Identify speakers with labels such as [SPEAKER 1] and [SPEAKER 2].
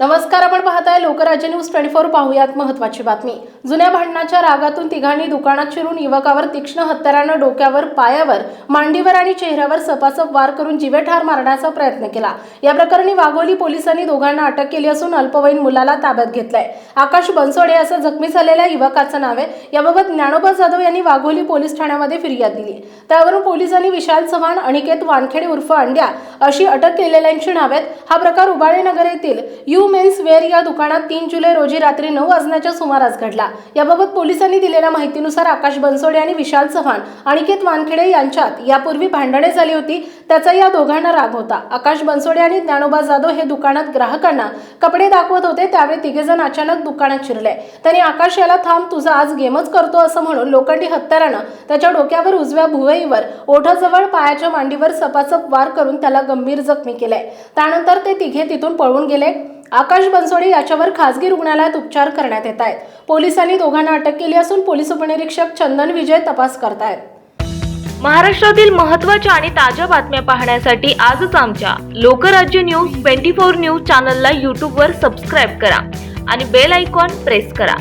[SPEAKER 1] नमस्कार आपण पाहताय लोकराज्य न्यूज ट्वेंटी फोर पाहूयात महत्वाची बातमी. जुन्या भांडणाच्या रागातून तिघांनी दुकानात शिरून युवकावर तीक्ष्ण हत्यारानं डोक्यावर पायावर मांडीवर आणि चेहऱ्यावर सपासप वार करून जीवेठार मारण्याचा प्रयत्न केला. या प्रकरणी वाघोली पोलिसांनी दोघांना अटक केली असून अल्पवयीन मुलाला ताब्यात घेतलंय. आकाश बनसोडे असं जखमी झालेल्या युवकाचं नाव आहे. याबाबत ज्ञानोबा जाधव यांनी वाघोली पोलीस ठाण्यामध्ये फिर्याद दिली. त्यावरून पोलिसांनी विशाल चव्हाण अनिकेत वानखेडे उर्फ अंड्या अशी अटक केलेल्यांची नावे आहेत. हा प्रकार उबाळेनगर येथील यू मेन्स वेअर या दुकानात तीन जुलै रोजी रात्री नऊ वाजण्याच्या सुमारास घडला. याबाबत पोलिसांनी दिलेल्या माहितीनुसार आकाश बनसोडे आणि विशाल चव्हाण अनिकेत वानखेडे यांच्यात यापूर्वी भांडणे झाली होती त्याचा या दोघांना राग होता. आकाश बनसोडे आणि ज्ञानोबा जाधव हे दुकानात ग्राहकांना कपडे दाखवत होते त्यावेळी तिघेजण अचानक दुकानात शिरले. त्यांनी आकाश याला थांब तुझा आज गेमच करतो असं म्हणून लोखंडी हत्यारानं त्याच्या डोक्यावर उजव्या भुवईवर ओठाजवळ पायाच्या मांडीवर सपासप वार करून त्याला गंभीर जखमी केलंय. त्यानंतर ते तिघे तिथून पळून गेले. आकाश बनसोडे याच्यावर खासगी रुग्णालयात उपचार करण्यात येत आहेत. पोलिसांनी दोघांना अटक केली असून पोलीस उपनिरीक्षक चंदन विजय तपास करतायत.
[SPEAKER 2] महाराष्ट्रातील महत्त्वाच्या आणि ताज्या बातम्या पाहण्यासाठी आजच आमच्या Lokrajya news twenty four news चॅनलला यूट्यूबवर सबस्क्राईब करा आणि बेल आयकॉन प्रेस करा.